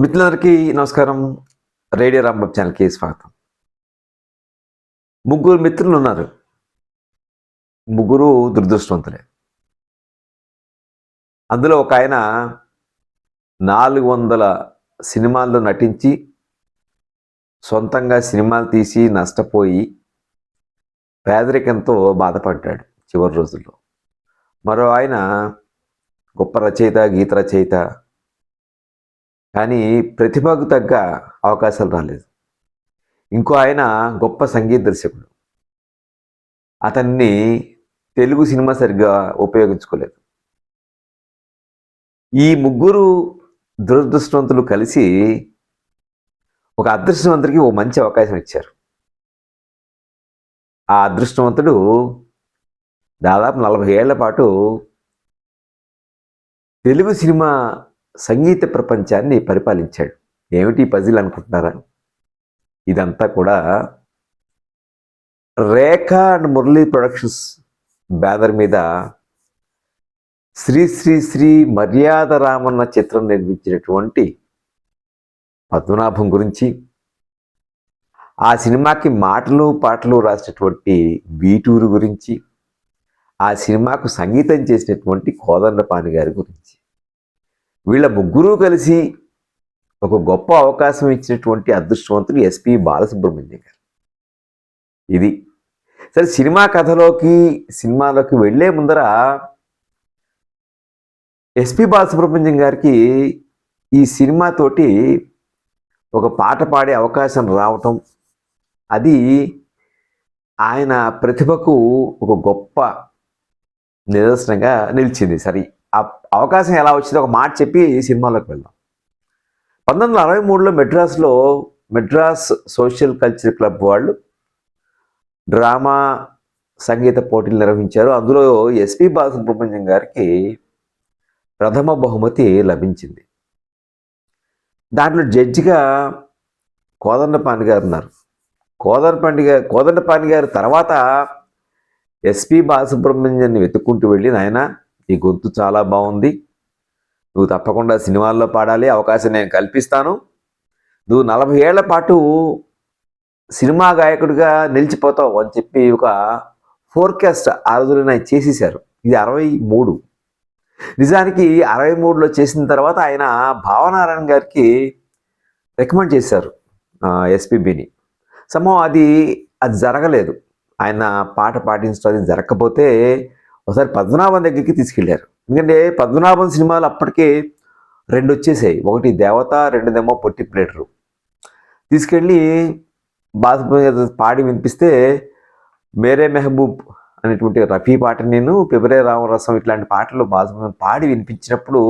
మిత్రులందరికీ నమస్కారం. రేడియో రాంబాబు ఛానల్కి స్వాగతం. ముగ్గురు మిత్రులు ఉన్నారు. ముగ్గురు దురదృష్టవంతులే. అందులో ఒక ఆయన నాలుగు వందల సినిమాల్లో నటించి సొంతంగా సినిమాలు తీసి నష్టపోయి పేదరికంతో బాధపడ్డాడు చివరి రోజుల్లో. మరో ఆయన గొప్ప రచయిత గీత రచయిత కానీ ప్రతిభకు తగ్గ అవకాశాలు రాలేదు. ఇంకో ఆయన గొప్ప సంగీత దర్శకుడు. అతన్ని తెలుగు సినిమా సరిగ్గా ఉపయోగించుకోలేదు. ఈ ముగ్గురు దురదృష్టవంతులు కలిసి ఒక అదృష్టవంతుడికి ఓ మంచి అవకాశం ఇచ్చారు. ఆ అదృష్టవంతుడు దాదాపు నలభై ఏళ్ళ పాటు తెలుగు సినిమా సంగీత ప్రపంచాన్ని పరిపాలించాడు. ఏమిటి పజిల్ అనుకుంటున్నారా? ఇదంతా కూడా Rekha and Murali productions banner మీద శ్రీ శ్రీ శ్రీ మర్యాద రామన్న చిత్రం నిర్మించినటువంటి పద్మనాభం గురించి ఆ సినిమాకి మాటలు పాటలు రాసినటువంటి బీటూరు గురించి ఆ సినిమాకు సంగీతం చేసినటువంటి కోదండపాణి గారి గురించి. వీళ్ళ ముగ్గురు కలిసి ఒక గొప్ప అవకాశం ఇచ్చినటువంటి అదృష్టవంతుడు ఎస్పి బాలసుబ్రహ్మణ్యం గారు. ఇది. సరే సినిమా కథలోకి సినిమాలోకి వెళ్ళే ముందర ఎస్పి బాలసుబ్రహ్మణ్యం గారికి ఈ సినిమాతోటి ఒక పాట పాడే అవకాశం రావటం అది ఆయన ప్రతిభకు ఒక గొప్ప నిదర్శనంగా నిలిచింది. సరే ఆ అవకాశం ఎలా వచ్చిందో ఒక మాట చెప్పి సినిమాలోకి వెళ్దాం. పంతొమ్మిది వందల అరవై మూడులో మెడ్రాస్లో మెడ్రాస్ సోషల్ కల్చర్ క్లబ్ వాళ్ళు డ్రామా సంగీత పోటీలు నిర్వహించారు. అందులో ఎస్పి బాలసుబ్రహ్మణ్యం గారికి ప్రథమ బహుమతి లభించింది. దాంట్లో జడ్జిగా కోదండపాణి గారు ఉన్నారు. కోదండపాండి గారు కోదండపాణి గారు తర్వాత ఎస్పి బాలసుబ్రహ్మణ్యాన్ని వెతుక్కుంటూ వెళ్ళి నాయన ఈ గొంతు చాలా బాగుంది. నువ్వు తప్పకుండా సినిమాల్లో పాడాలి అవకాశం నేను కల్పిస్తాను. నువ్వు నలభై ఏళ్ళ పాటు సినిమా గాయకుడిగా నిలిచిపోతావు అని చెప్పి ఒక ఫోర్కాస్ట్ ఆ రోజున ఆయన చేసేసారు ఇది అరవై మూడు. నిజానికి అరవై మూడులో చేసిన తర్వాత ఆయన భావనారాయణ గారికి రికమెండ్ చేశారు ఎస్పీబీని సమో అది అది జరగలేదు. ఆయన పాట పాటించడం అది జరగకపోతే ఒకసారి పద్మనాభం దగ్గరికి తీసుకెళ్ళారు ఎందుకంటే పద్మనాభం సినిమాలు అప్పటికే రెండు వచ్చేసాయి. ఒకటి దేవత రెండుదేమో పొట్టి ప్లేటరు. తీసుకెళ్ళి బాధ పాడి వినిపిస్తే మేరే మెహబూబ్ అనేటువంటి రఫీ పాట నేను పిబరే రామరసం ఇట్లాంటి పాటలు బాధ పాడి వినిపించినప్పుడు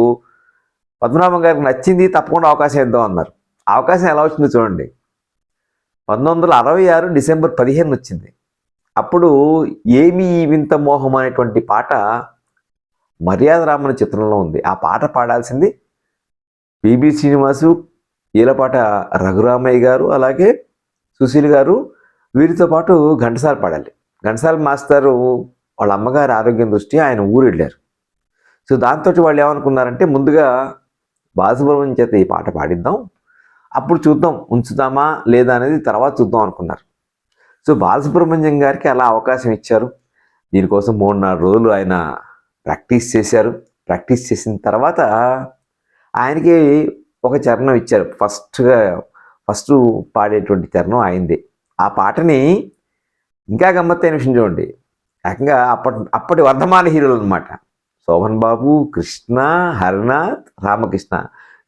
పద్మనాభం గారికి నచ్చింది తప్పకుండా అవకాశం ఇద్దాం అన్నారు. అవకాశం ఎలా వచ్చిందో చూడండి. పంతొమ్మిది వందల అరవై ఆరు డిసెంబర్ పదిహేను వచ్చింది అప్పుడు ఏమి ఈ వింత మోహం అనేటువంటి పాట మర్యాద రామన చిత్రంలో ఉంది. ఆ పాట పాడాల్సింది పిబి శ్రీనివాసు ఈలపాట రఘురామయ్య గారు అలాగే సుశీల్ గారు. వీరితో పాటు ఘంటసాల పాడాలి. ఘంటసాల మాస్టరు వాళ్ళ అమ్మగారి ఆరోగ్యం దృష్టి ఆయన ఊరు వెళ్ళారు సో దాంతో వాళ్ళు ఏమనుకున్నారంటే ముందుగా బాలసుబ్రహ్మణ్యం చేత ఈ పాట పాడిద్దాం. అప్పుడు చూద్దాం ఉంచుదామా లేదా అనేది తర్వాత చూద్దాం అనుకున్నారు. సో బాలసుబ్రహ్మణ్యం గారికి అలా అవకాశం ఇచ్చారు. దీనికోసం మూడు నాలుగు రోజులు ఆయన ప్రాక్టీస్ చేశారు. ప్రాక్టీస్ చేసిన తర్వాత ఆయనకి ఒక చరణం ఇచ్చారు. ఫస్ట్గా ఫస్ట్ పాడేటువంటి చరణం ఆయనదే ఆ పాటని ఇంకా గమ్మత్తైన విషయం చూడండి. ఏకంగా అప్పటి అప్పటి వర్ధమాన హీరోలు అనమాట శోభన్ బాబు కృష్ణ హరినాథ్ రామకృష్ణ.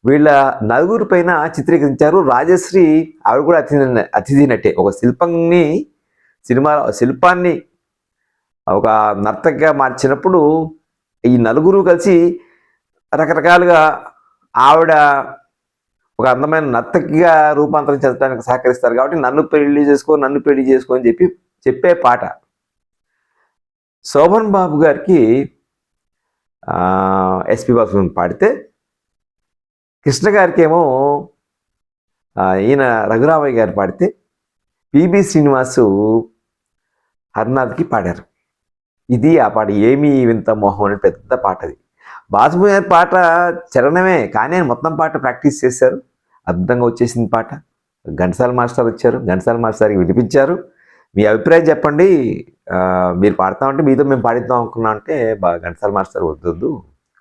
వీళ్ళ నలుగురు పైన చిత్రీకరించారు రాజశ్రీ. ఆవిడ కూడా అతిథి అతిథి నటే. ఒక శిల్పాన్ని సినిమా శిల్పాన్ని ఒక నర్తకిగా మార్చినప్పుడు ఈ నలుగురు కలిసి రకరకాలుగా ఆవిడ ఒక అందమైన నర్తకిగా రూపాంతరం చెందడానికి సహకరిస్తారు కాబట్టి నన్ను పెళ్ళి చేసుకో నన్ను పెళ్ళి చేసుకో అని చెప్పి చెప్పే పాట. శోభన్ బాబు గారికి ఎస్పి బాబు పాడితే కృష్ణ గారికి ఏమో ఈయన రఘురామయ్య గారు పాడితే పిబి శ్రీనివాసు హర్నాథ్కి పాడారు. ఇది ఆ పాట ఏమి వింత మోహం అనే పెద్ద పాట అది. బాసుమయ్య గారి పాట చరణమే కానీ మొత్తం పాట ప్రాక్టీస్ చేశారు. అద్భుతంగా వచ్చేసింది పాట. ఘంటసాల మాస్టర్ వచ్చారు. ఘంటసాల మాస్టర్కి వినిపించారు. మీ అభిప్రాయం చెప్పండి. మీరు పాడతా ఉంటే మీతో మేము పాడిద్దాం అనుకున్నాం అంటే బాగా ఘంటసాల మాస్టర్ వద్దొద్దు.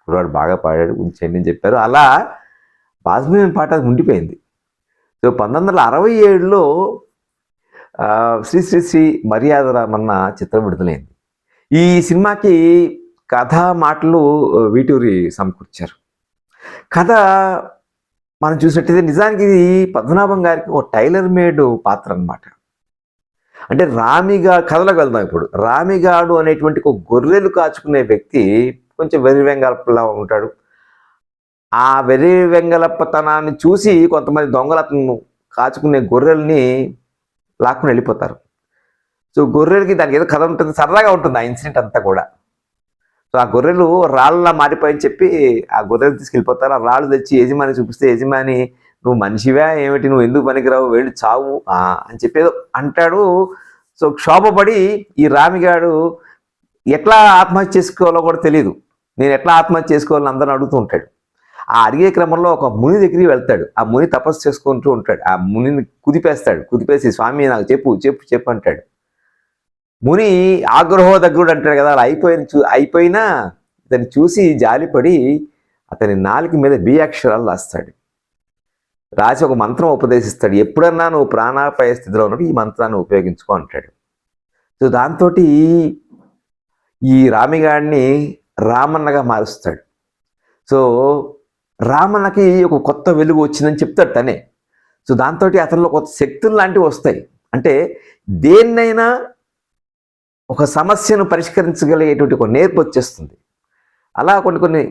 కుర్రాడు బాగా పాడాడు ఉంచండి అని చెప్పారు. అలా బాస్మయం పాట అది ఉండిపోయింది. సో పంతొమ్మిది వందల అరవై ఏడులో శ్రీ శ్రీ శ్రీ మర్యాద రామన్న చిత్రం విడుదలైంది. ఈ సినిమాకి కథ మాటలు వీటూరి సమకూర్చారు. కథ మనం చూసినట్టయితే నిజానికి ఇది పద్మనాభం గారికి ఒక టైలర్ మేడ్ పాత్ర అన్నమాట. అంటే రామిగా కథలోకి వెళ్దాం ఇప్పుడు. రామిగాడు అనేటువంటి ఒక గొర్రెలు కాచుకునే వ్యక్తి కొంచెం వెర్రి ఉంటాడు ఆ వెర్రి వెంగళప్పతనాన్ని చూసి కొంతమంది దొంగలు అతను కాచుకునే గొర్రెల్ని లాక్కుని వెళ్ళిపోతారు. సో గొర్రెలకి దానికి ఏదో కథ ఉంటుంది సరదాగా ఉంటుంది ఆ ఇన్సిడెంట్ అంతా కూడా. సో ఆ గొర్రెలు రాళ్ళలా మారిపోయని చెప్పి ఆ గొర్రెలు తీసుకెళ్ళిపోతారు. ఆ రాళ్ళు తెచ్చి యజమాని చూపిస్తే యజమాని నువ్వు మనిషివా? ఏమిటి? నువ్వు ఎందుకు పనికిరావు? వెళ్ళి చావు అని చెప్పేదో అంటాడు. సో క్షోభపడి ఈ రామిగాడు ఎట్లా ఆత్మహత్య చేసుకోవాలో కూడా తెలియదు నేను ఎట్లా ఆత్మహత్య చేసుకోవాలని అందరూ అడుగుతూ ఉంటాడు. ఆ అడిగే క్రమంలో ఒక ముని దగ్గరికి వెళ్తాడు. ఆ ముని తపస్సు చేసుకుంటూ ఉంటాడు. ఆ మునిని కుదిపేస్తాడు. కుదిపేసి స్వామి నాకు చెప్పు చెప్పు చెప్పు అంటాడు. ముని ఆగ్రహోదగ్రుడు అంటాడు కదా అలా అయిపోయిన చూ అయిపోయినా ఇతన్ని చూసి జాలిపడి అతని నాలుక మీద బి అక్షరాలు రాస్తాడు. రాసి ఒక మంత్రం ఉపదేశిస్తాడు. ఎప్పుడన్నా నువ్వు ప్రాణాపాయ స్థితిలో ఉన్నప్పుడు ఈ మంత్రాన్ని ఉపయోగించుకో అంటాడు. సో దాంతో ఈ రామిగాడిని రామన్నగా మారుస్తాడు. సో రామన్నకి ఒక కొత్త వెలుగు వచ్చిందని చెప్తాడు తనే. సో దాంతో అతనిలో కొత్త శక్తులు లాంటివి వస్తాయి. అంటే దేన్నైనా ఒక సమస్యను పరిష్కరించగలిగేటువంటి ఒక నేర్పు వచ్చేస్తుంది. అలా కొన్ని కొన్ని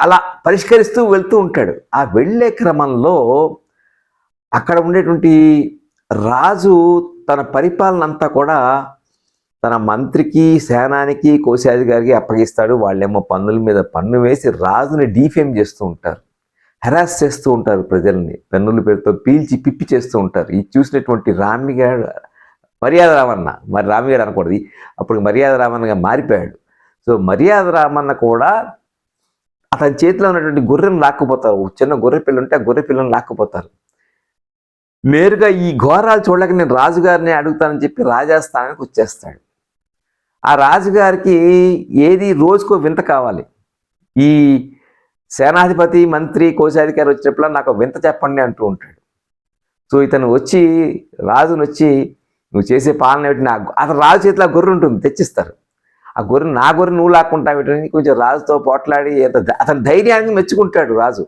అలా పరిష్కరిస్తూ వెళ్తూ ఉంటాడు. ఆ వెళ్ళే క్రమంలో అక్కడ ఉండేటువంటి రాజు తన పరిపాలన అంతా కూడా తన మంత్రికి సేనానికి కోశాధికారికి అప్పగిస్తాడు. వాళ్ళేమో పన్నుల మీద పన్ను వేసి రాజుని డీఫేమ్ చేస్తూ ఉంటారు. హెరాస్ చేస్తూ ఉంటారు ప్రజల్ని. పన్నుల పేరుతో పీల్చి పిప్పి చేస్తూ ఉంటారు. ఇది చూసినటువంటి రామిగాడు మర్యాద రామన్న. మరి రామిగాడు అనకూడదు. అప్పుడు మర్యాద రామన్నగా మారిపోయాడు. సో మర్యాద రామన్న కూడా అతని చేతిలో ఉన్నటువంటి గొర్రెను లాక్కుపోతారు. చిన్న గొర్రె పిల్ల ఉంటే ఆ గొర్రె పిల్లను లాక్కుపోతారు. నేరుగా ఈ ఘోరాలు చూడలేక నేను రాజుగారిని అడుగుతానని చెప్పి రాజాస్థానానికి వచ్చేస్తాడు. ఆ రాజుగారికి ఏది రోజుకో వింత కావాలి. ఈ సేనాధిపతి మంత్రి కోశాధికారి వచ్చినప్పుడు నాకు వింత చెప్పండి అంటూ ఉంటాడు. సో ఇతను వచ్చి రాజును వచ్చి నువ్వు చేసే పాలన ఏమిటి? నా అతను రాజు చేతిలో ఆ గొర్రె ఉంటుంది తెచ్చిస్తారు. ఆ గొర్రె నా గొర్రె నువ్వు లాక్కుంటా వీటిని కొంచెం రాజుతో పోట్లాడి అతని ధైర్యాన్ని మెచ్చుకుంటాడు రాజు.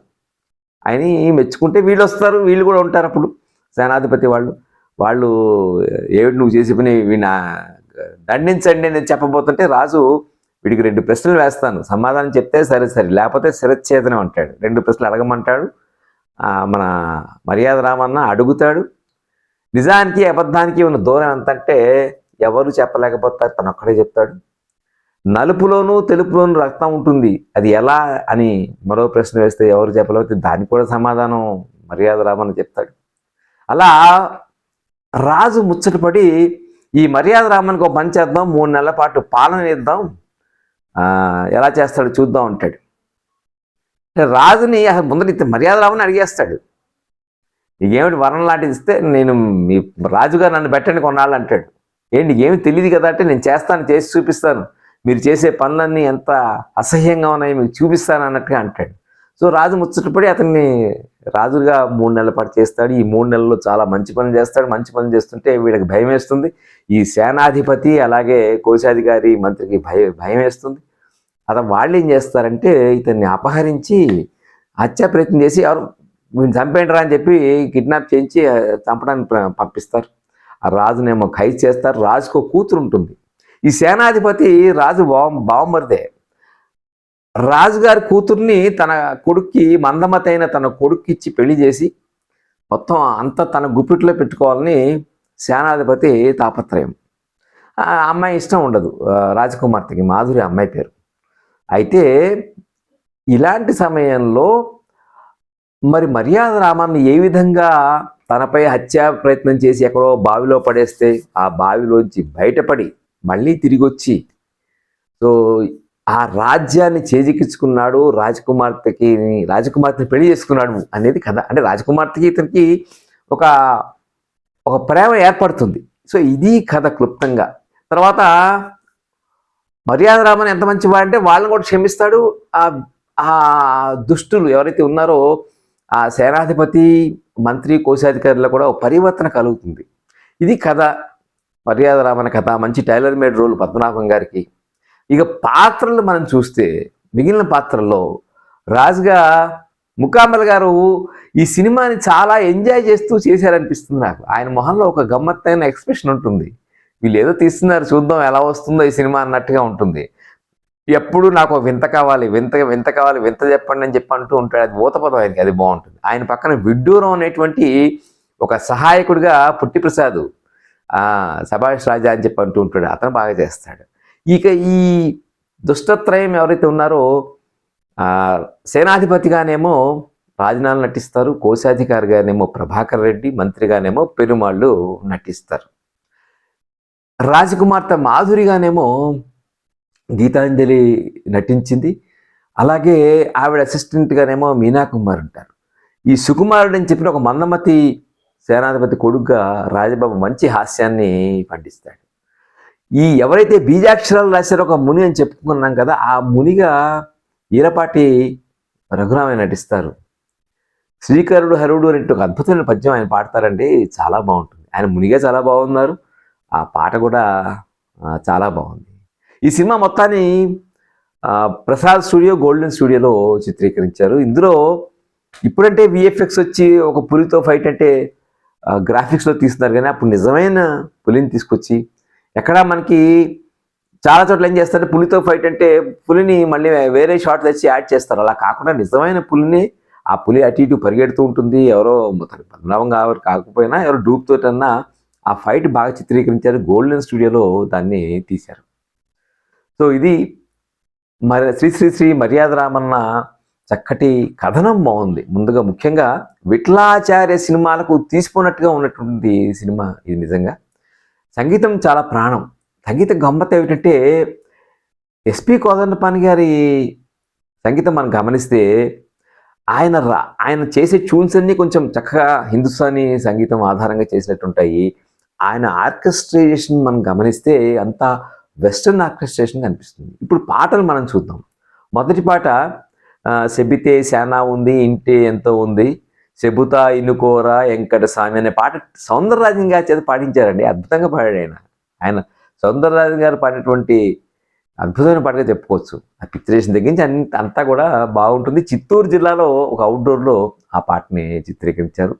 ఆయన మెచ్చుకుంటే వీళ్ళు వస్తారు వీళ్ళు కూడా ఉంటారు అప్పుడు సేనాధిపతి వాళ్ళు. వాళ్ళు ఏమిటి నువ్వు చేసే పని? వీణ దండించండి నేను చెప్పబోతుంటే రాజు వీడికి రెండు ప్రశ్నలు వేస్తాను. సమాధానం చెప్తే సరే సరే. లేకపోతే శిరచ్ఛేదనం అంటాడు. రెండు ప్రశ్నలు అడగమంటాడు. మన మర్యాద రామన్న అడుగుతాడు. నిజానికి అబద్ధానికి ఉన్న దూరం ఎంతంటే ఎవరు చెప్పలేకపోతారు తను ఒక్కడే చెప్తాడు. నలుపులోనూ తెలుపులోనూ రక్తం ఉంటుంది. అది ఎలా అని మరో ప్రశ్న వేస్తే ఎవరు చెప్పలేకపోతే దానికి కూడా సమాధానం మర్యాద రామన్న చెప్తాడు. అలా రాజు ముచ్చటపడి ఈ మర్యాద రామన్కి ఒక పని చేద్దాం మూడు నెలల పాటు పాలన ఇద్దాం ఎలా చేస్తాడు చూద్దాం అంటాడు. రాజుని అసలు ముందర మర్యాద రామని అడిగేస్తాడు. నీకేమిటి వరం లాంటిది ఇస్తే నేను మీ రాజుగారు నన్ను పెట్టండి కొన్నాళ్ళు అంటాడు. ఏంటి నీకేమి తెలియదు కదా అంటే నేను చేస్తాను చేసి చూపిస్తాను. మీరు చేసే పనులన్నీ ఎంత అసహ్యంగా ఉన్నాయో మీకు చూపిస్తాను అన్నట్టుగా అంటాడు. సో రాజు ముచ్చటపడి అతన్ని రాజుగా మూడు నెలల పాటు చేస్తాడు. ఈ మూడు నెలల్లో చాలా మంచి పనులు చేస్తాడు. మంచి పనులు చేస్తుంటే వీళ్ళకి భయం వేస్తుంది. ఈ సేనాధిపతి అలాగే కోశాధికారి మంత్రికి భయ భయం వేస్తుంది. అతను వాళ్ళు ఏం చేస్తారంటే ఇతన్ని అపహరించి హత్యా ప్రయత్నం చేసి ఎవరు వీడిని చంపేంటరా అని చెప్పి కిడ్నాప్ చేయించి చంపడానికి పంపిస్తారు. ఆ రాజునేమో ఖైదు చేస్తారు. రాజుకు కూతురు ఉంటుంది. ఈ సేనాధిపతి రాజు బావ బావమరిదే. రాజుగారి కూతుర్ని తన కొడుక్కి మందమతైన తన కొడుక్కి ఇచ్చి పెళ్ళి చేసి మొత్తం అంతా తన గుప్పిట్లో పెట్టుకోవాలని సేనాధిపతి తాపత్రయం. ఆ అమ్మాయి ఇష్టం ఉండదు. రాజకుమార్తెకి మాధురి అమ్మాయి పేరు. అయితే ఇలాంటి సమయంలో మరి మర్యాద రామాన్ని ఏ విధంగా తనపై హత్యా ప్రయత్నం చేసి ఎక్కడో బావిలో పడేస్తే ఆ బావిలోంచి బయటపడి మళ్ళీ తిరిగి వచ్చి సో ఆ రాజ్యాన్ని చేజిక్కించుకున్నాడు రాజకుమార్తెకి రాజకుమార్తెని పెళ్ళి చేసుకున్నాడు అనేది కథ. అంటే రాజకుమార్తెకి ఇతనికి ఒక ఒక ప్రేమ ఏర్పడుతుంది. సో ఇది కథ క్లుప్తంగా. తర్వాత మర్యాద రామన్ ఎంత మంచివాడు అంటే వాళ్ళని కూడా క్షమిస్తాడు. ఆ ఆ దుష్టులు ఎవరైతే ఉన్నారో ఆ సేనాధిపతి మంత్రి కోశాధికారుల్లో కూడా పరివర్తన కలుగుతుంది. ఇది కథ. మర్యాద రామన కథ. మంచి టైలర్ మేడ్ రోల్ పద్మనాభం గారికి. ఇక పాత్రలు మనం చూస్తే మిగిలిన పాత్రల్లో రాజుగా ముకామల్ గారు ఈ సినిమాని చాలా ఎంజాయ్ చేస్తూ చేశారనిపిస్తుంది నాకు. ఆయన మొహంలో ఒక గమ్మత్తైన ఎక్స్ప్రెషన్ ఉంటుంది. వీళ్ళు ఏదో తీస్తున్నారు చూద్దాం ఎలా వస్తుందో ఈ సినిమా అన్నట్టుగా ఉంటుంది. ఎప్పుడు నాకు వింత కావాలి వింత వింత కావాలి వింత చెప్పండి అని చెప్పి అంటూ ఉంటాడు. అది ఊతపదం ఆయనకి అది బాగుంటుంది. ఆయన పక్కన విడ్డూరం అనేటువంటి ఒక సహాయకుడిగా పుట్టిప్రసాద్ సభాష్ రాజా అని చెప్పి అంటూ ఉంటాడు. అతను బాగా చేస్తాడు. ఇక ఈ దుష్టత్రయం ఎవరైతే ఉన్నారో సేనాధిపతిగానేమో రాజనాలు నటిస్తారు. కోశాధికారిగానేమో ప్రభాకర్ రెడ్డి మంత్రిగానేమో పెరుమాళ్ళు నటిస్తారు. రాజకుమార్తె మాధురిగానేమో గీతాంజలి నటించింది. అలాగే ఆవిడ అసిస్టెంట్గానేమో మీనా కుమార్ ఉంటారు. ఈ సుకుమారుడు అని చెప్పిన ఒక మందమతి సేనాధిపతి కొడుగ్గా రాజబాబు మంచి హాస్యాన్ని పండిస్తాడు. ఈ ఎవరైతే బీజాక్షరాలు రాశారో ఒక ముని అని చెప్పుకున్నాం కదా ఆ మునిగా ఈరపాటి రఘురామయ్య నటిస్తారు. శ్రీకరుడు హరుడు అనే ఒక అద్భుతమైన పద్యం ఆయన పాడతారండి. చాలా బాగుంటుంది. ఆయన మునిగా చాలా బాగున్నారు. ఆ పాట కూడా చాలా బాగుంది. ఈ సినిమా మొత్తాన్ని ప్రసాద్ స్టూడియో గోల్డెన్ స్టూడియోలో చిత్రీకరించారు. ఇందులో ఇప్పుడంటే విఎఫ్ఎక్స్ వచ్చి ఒక పులితో ఫైట్ అంటే గ్రాఫిక్స్లో తీస్తున్నారు. కానీ అప్పుడు నిజమైన పులిని తీసుకొచ్చి ఎక్కడ మనకి చాలా చోట్ల ఏం చేస్తారంటే పులితో ఫైట్ అంటే పులిని మళ్ళీ వేరే షాట్ తెచ్చి యాడ్ చేస్తారు. అలా కాకుండా నిజమైన పులిని ఆ పులి అటు ఇటు పరిగెడుతూ ఉంటుంది. ఎవరో పద్మనాభం కావాలి కాకపోయినా ఎవరో డూప్ తోటన్నా ఆ ఫైట్ బాగా చిత్రీకరించారు. గోల్డెన్ స్టూడియోలో దాన్ని తీశారు. సో ఇది మరి శ్రీ శ్రీ శ్రీ మర్యాద రామన్న చక్కటి కథనం బాగుంది. ముందుగా ముఖ్యంగా విఠలాచార్య సినిమాలకు తీసుకున్నట్టుగా ఉన్నటువంటి సినిమా ఇది నిజంగా. సంగీతం చాలా ప్రాణం. సంగీత గమ్మత్ ఏమిటంటే ఎస్పి కోదండపాణి గారి సంగీతం మనం గమనిస్తే ఆయన రా ఆయన చేసే ట్యూన్స్ అన్నీ కొంచెం చక్కగా హిందుస్థానీ సంగీతం ఆధారంగా చేసినట్టుంటాయి. ఆయన ఆర్కెస్ట్రేషన్ మనం గమనిస్తే అంతా వెస్టర్న్ ఆర్కెస్ట్రేషన్ కనిపిస్తుంది. ఇప్పుడు పాటలు మనం చూద్దాం. మొదటి పాట సెబితే శానా ఉంది ఇంటి ఎంతో ఉంది చెబుతా ఇనుకోరా వెంకట స్వామి అనే పాట సౌందరరాజన్ గారి చేత పాటించారండి అద్భుతంగా పాడాడు ఆయన. ఆయన సౌందరరాజన్ గారు పాడినటువంటి అద్భుతమైన పాటగా చెప్పుకోవచ్చు. ఆ పిక్చరేషన్ దగ్గర నుంచి అంత అంతా కూడా బాగుంటుంది. చిత్తూరు జిల్లాలో ఒక అవుట్డోర్లో ఆ పాటని చిత్రీకరించారు.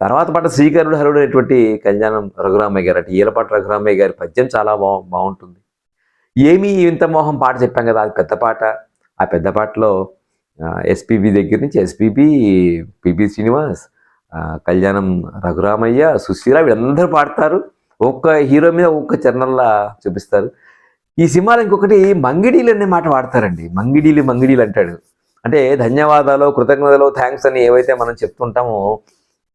తర్వాత పాట శ్రీకరుడు హరుడు అనేటువంటి కళ్యాణం రఘురామయ్య గారు అంటే ఈలపాటి రఘురామయ్య గారి పద్యం చాలా బా బాగుంటుంది. ఏమి ఇంత మోహం పాట చెప్పాం కదా అది పెద్ద పాట. ఆ పెద్ద పాటలో ఎస్పీబి దగ్గర నుంచి ఎస్పీబి పిబి శ్రీనివాస్ కళ్యాణం రఘురామయ్య సుశీల వీళ్ళందరూ పాడతారు. ఒక్క హీరో మీద ఒక్క చరణంలా చూపిస్తారు. ఈ సినిమాలో ఇంకొకటి మంగిడీలు అనే మాట వాడతారండి. మంగిడీలు మంగిడీలు అంటాడు. అంటే ధన్యవాదాలు కృతజ్ఞతలు థ్యాంక్స్ అని ఏవైతే మనం చెప్తుంటామో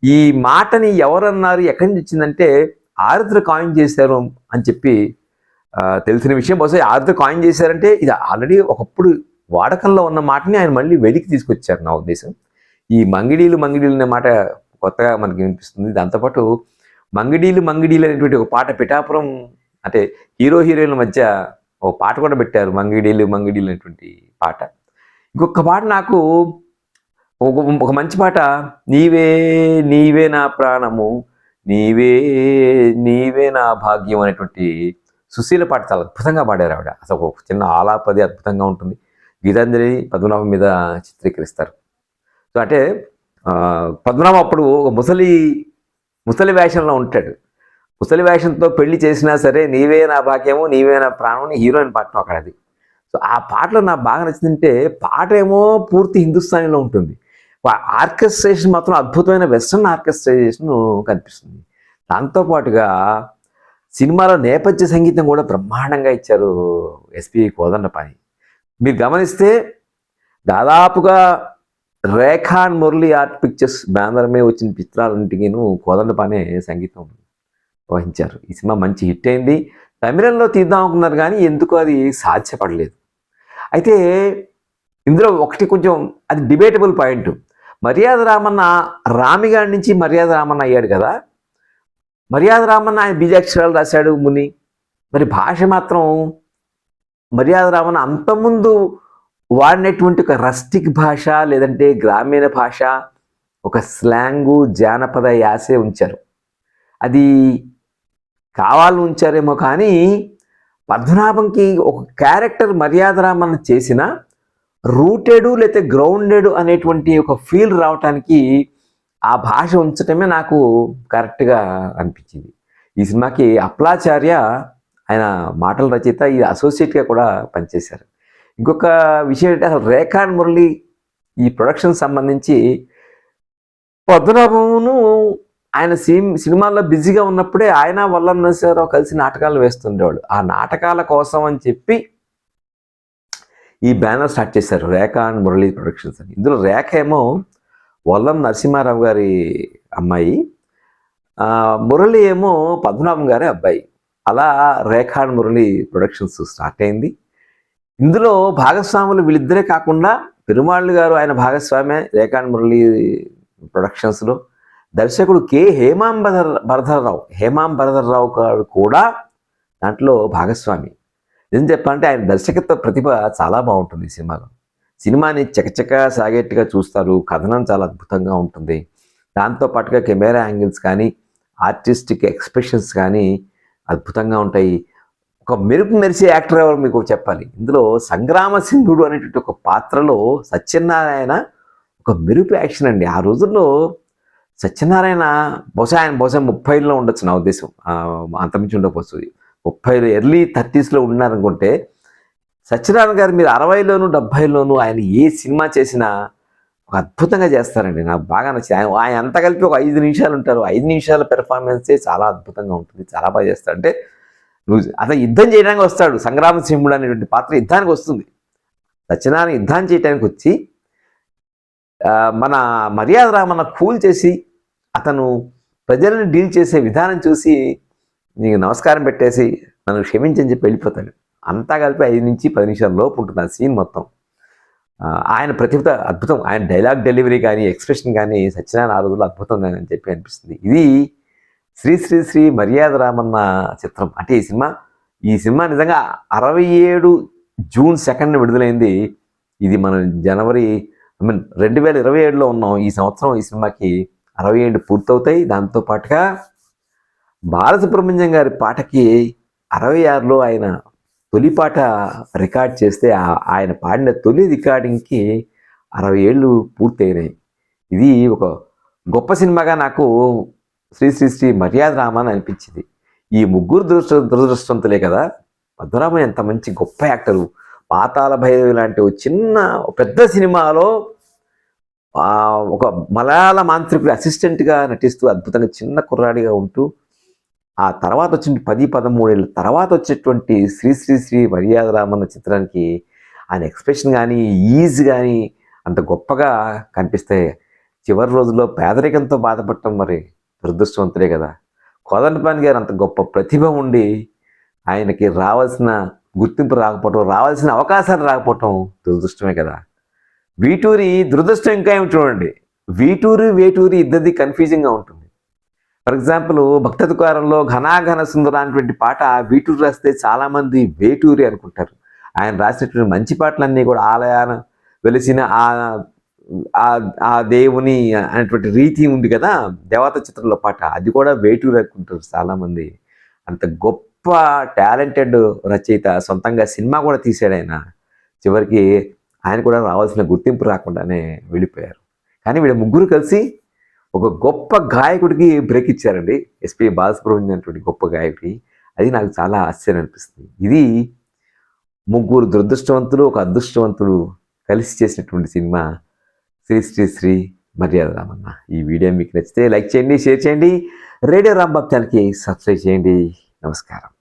ఈ మాటని ఎవరన్నారు ఎక్కడి నుంచి వచ్చిందంటే ఆరుద్ర కాయిన్ చేశారు అని చెప్పి తెలిసిన విషయం. బహుశా ఆరుద్ర కాయిన్ చేశారంటే ఇది ఆల్రెడీ ఒకప్పుడు వాడకంలో ఉన్న మాటని ఆయన మళ్ళీ వెలికి తీసుకొచ్చారు నా ఉద్దేశం. ఈ మంగిడీలు మంగిడీలు అనే మాట కొత్తగా మనకి వినిపిస్తుంది. దాంతోపాటు మంగిడీలు మంగిడీలు అనేటువంటి ఒక పాట పిఠాపురం అంటే హీరో హీరోయిన్ల మధ్య ఒక పాట కూడా పెట్టారు మంగిడీలు మంగిడీలు అనేటువంటి పాట. ఇంకొక పాట నాకు ఒక ఒక మంచి పాట నీవే నీవే నా ప్రాణము నీవే నీవే నా భాగ్యం అనేటువంటి సుశీల పాట చాలా అద్భుతంగా పాడారు ఆవిడ. అసలు ఒక చిన్న ఆలాపది అద్భుతంగా ఉంటుంది. గీతాంజలి పద్మనాభం మీద చిత్రీకరిస్తారు. సో అంటే పద్మనాభం అప్పుడు ఒక ముసలి ముసలి వేషంలో ఉంటాడు. ముసలి వేషంతో పెళ్ళి చేసినా సరే నీవే నా భాగ్యము నీవే నా ప్రాణం హీరోయిన్ పాటను అక్కడ అది సో ఆ పాటలో నాకు బాగా నచ్చిందంటే పాట ఏమో పూర్తి హిందుస్థానీలో ఉంటుంది. ఆర్కెస్ట్రేషన్ మాత్రం అద్భుతమైన వెస్ట్రన్ ఆర్కెస్ట్రేషన్ కనిపిస్తుంది. దాంతోపాటుగా సినిమాలో నేపథ్య సంగీతం కూడా బ్రహ్మాండంగా ఇచ్చారు ఎస్పి కోదండపాణి. మీరు గమనిస్తే దాదాపుగా రేఖాన్ మురళి ఆర్ట్ పిక్చర్స్ బ్యానర్ మీద వచ్చిన చిత్రాలన్నింటికీను కోదండపానే సంగీతం వహించారు. ఈ సినిమా మంచి హిట్ అయింది. తమిళంలో తీద్దాం అనుకున్నారు కానీ ఎందుకు అది సాధ్యపడలేదు. అయితే ఇందులో ఒకటి కొంచెం అది డిబేటబుల్ పాయింట్ మర్యాద రామన్న రామిగాడి నుంచి మర్యాద రామన్న అయ్యాడు కదా. మర్యాద రామన్న ఆయన బీజాక్షరాలు రాశాడు ముని. మరి భాష మాత్రం మర్యాద రామన్న అంతకుముందు వాడినటువంటి ఒక రస్టిక్ భాష లేదంటే గ్రామీణ భాష ఒక స్లాంగు జానపద యాసే ఉంచారు. అది కావాలని ఉంచారేమో కానీ పద్మనాభంకి ఒక క్యారెక్టర్ మర్యాద రామన్న చేసిన రూటెడు లేకపోతే గ్రౌండెడ్ అనేటువంటి ఒక ఫీల్ రావటానికి ఆ భాష ఉంచటమే నాకు కరెక్ట్గా అనిపించింది. ఈ సినిమాకి అప్లాచార్య ఆయన మాటల రచయిత ఈ అసోసియేట్గా కూడా పనిచేశారు. ఇంకొక విషయం ఏంటంటే అసలు రేఖాన్ మురళి ఈ ప్రొడక్షన్ సంబంధించి పద్మనాభమును ఆయన సినిమాల్లో బిజీగా ఉన్నప్పుడే ఆయన వల్ల నరసింహారావు కలిసి నాటకాలు వేస్తుండేవాళ్ళు ఆ నాటకాల కోసం అని చెప్పి ఈ బ్యానర్ స్టార్ట్ చేశారు రేఖ అండ్ మురళీ ప్రొడక్షన్స్ అని. ఇందులో రేఖ ఏమో వల్లం నరసింహారావు గారి అమ్మాయి మురళి ఏమో పద్మనాభం గారి అబ్బాయి. అలా Rekha and Murali productions start అయింది. ఇందులో భాగస్వాములు వీళ్ళిద్దరే కాకుండా పెరుమాళ్ళు గారు ఆయన భాగస్వామే రేఖ అండ్ మురళి ప్రొడక్షన్స్లో. దర్శకుడు కె. హేమాం బదర్ బరధర్రావు గారు కూడా దాంట్లో భాగస్వామి. నిజం చెప్పాలంటే ఆయన దర్శకత్వ ప్రతిభ చాలా బాగుంటుంది ఈ సినిమాలో. సినిమాని చకచక సాగేట్టుగా చూస్తారు. కథనం చాలా అద్భుతంగా ఉంటుంది. దాంతో పాటుగా కెమెరా యాంగిల్స్ కానీ ఆర్టిస్టిక్ ఎక్స్ప్రెషన్స్ కానీ అద్భుతంగా ఉంటాయి. ఒక మెరుపు మెరిసే యాక్టర్ ఎవరు మీకు చెప్పాలి? ఇందులో సంగ్రామ సింధుడు అనేటువంటి ఒక పాత్రలో సత్యనారాయణ ఒక మెరుపు యాక్షన్ అండి. ఆ రోజుల్లో సత్యనారాయణ బహుశా ఆయన బహుశా ముప్పైలో ఉండొచ్చు నా ఉద్దేశం. అంతమించి ఉండకపోవచ్చు. ముప్పై ఎర్లీ థర్టీస్లో ఉన్నారనుకుంటే సత్యనారాయణ గారు మీరు అరవైలోను డెబ్బైలోను ఆయన ఏ సినిమా చేసినా ఒక అద్భుతంగా చేస్తారండి. నాకు బాగా నచ్చింది. ఆయన ఆయన అంతా కలిపి ఒక ఐదు నిమిషాలు ఉంటారు. ఐదు నిమిషాల పెర్ఫార్మెన్సే చాలా అద్భుతంగా ఉంటుంది. చాలా బాగా చేస్తాడు అంటే నువ్వు అతను యుద్ధం చేయడానికి వస్తాడు. సంగ్రామ సింహుడు అనేటువంటి పాత్ర యుద్ధానికి వస్తుంది. సత్యనారాయణ యుద్ధాన్ని చేయడానికి వచ్చి మన మర్యాద రామన్న కూల్ చేసి అతను ప్రజలను డీల్ చేసే విధానం చూసి నీకు నమస్కారం పెట్టేసి నన్ను క్షమించని చెప్పి వెళ్ళిపోతాడు. అంతా కలిపి ఐదు నుంచి పది నిమిషాల లోపు ఉంటుంది ఆ సీన్ మొత్తం. ఆయన ప్రతిభ అద్భుతం. ఆయన డైలాగ్ డెలివరీ కానీ ఎక్స్ప్రెషన్ కానీ సత్యనారాయణ ఆ రోజుల్లో అద్భుతం అని చెప్పి అనిపిస్తుంది. ఇది శ్రీ శ్రీ శ్రీ మర్యాద రామన్న చిత్రం. అంటే ఈ సినిమా ఈ సినిమా నిజంగా అరవై ఏడు జూన్ సెకండ్ విడుదలైంది. ఇది మనం జనవరి ఐ మీన్ రెండు వేల ఇరవై ఏడులో ఉన్నాం. ఈ సంవత్సరం ఈ సినిమాకి అరవై ఏడు పూర్తవుతాయి. దాంతో పాటుగా బాలసుబ్రహ్మణ్యం గారి పాటకి అరవై ఆరులో ఆయన తొలి పాట రికార్డ్ చేస్తే ఆయన పాడిన తొలి రికార్డింగ్కి అరవై ఏళ్ళు పూర్తయినాయి. ఇది ఒక గొప్ప సినిమాగా నాకు శ్రీ శ్రీ శ్రీ మర్యాద రామన్ అనిపించింది. ఈ ముగ్గురు దురదృష్ట దురదృష్టవంతులే కదా? పద్మనాభం ఎంత మంచి గొప్ప యాక్టరు. పాతాల భైరవి లాంటి ఒక చిన్న పెద్ద సినిమాలో ఒక మలయాళ మాంత్రికుడి అసిస్టెంట్గా నటిస్తూ అద్భుతంగా చిన్న కుర్రాడిగా ఉంటూ ఆ తర్వాత వచ్చిన పది పదమూడేళ్ళ తర్వాత వచ్చేటువంటి శ్రీ శ్రీ శ్రీ మర్యాద రామన్న చిత్రానికి ఆయన ఎక్స్ప్రెషన్ కానీ ఈజ్ కానీ అంత గొప్పగా కనిపిస్తాయి చివరి రోజుల్లో పేదరికంతో బాధపడటం మరి దురదృష్టవంతుడే కదా. కోదండపాని గారు అంత గొప్ప ప్రతిభ ఉండి ఆయనకి రావాల్సిన గుర్తింపు రాకపోవటం రావాల్సిన అవకాశాలు రాకపోవటం దురదృష్టమే కదా. వీటూరి దురదృష్టం ఇంకా ఏమి చూడండి. వీటూరి వేటూరి ఇద్దరిది కన్ఫ్యూజింగ్గా ఉంటుంది. ఫర్ ఎగ్జాంపుల్ భక్త దుకారంలో ఘనాఘన సుందర అనేటువంటి పాట వీటూరు రాస్తే చాలామంది వేటూరి అనుకుంటారు. ఆయన రాసినటువంటి మంచి పాటలన్నీ కూడా ఆలయాన వెలిసిన ఆ ఆ- ఆ దేవుని అనేటువంటి రీతి ఉంది కదా. దేవత చిత్రంలో పాట. అది కూడా వేటూరు అనుకుంటారు చాలామంది. అంత గొప్ప టాలెంటెడ్ రచయిత సొంతంగా సినిమా కూడా తీశాడు ఆయన. చివరికి ఆయన కూడా రావాల్సిన గుర్తింపు రాకుండానే వెళ్ళిపోయారు. కానీ వీళ్ళ ముగ్గురు కలిసి ఒక గొప్ప గాయకుడికి బ్రేక్ ఇచ్చారండి. ఎస్పి బాలసుబ్రహ్మణ్యం అనేటువంటి గొప్ప గాయకుడికి అది నాకు చాలా ఆశ్చర్యం అనిపిస్తుంది. ఇది ముగ్గురు దురదృష్టవంతులు ఒక అదృష్టవంతులు కలిసి చేసినటువంటి సినిమా శ్రీ శ్రీ శ్రీ మర్యాద రామన్న. ఈ వీడియో మీకు నచ్చితే లైక్ చేయండి షేర్ చేయండి. రేడియో రాంబాబ్ ఛానల్కి సబ్స్క్రైబ్ చేయండి. నమస్కారం.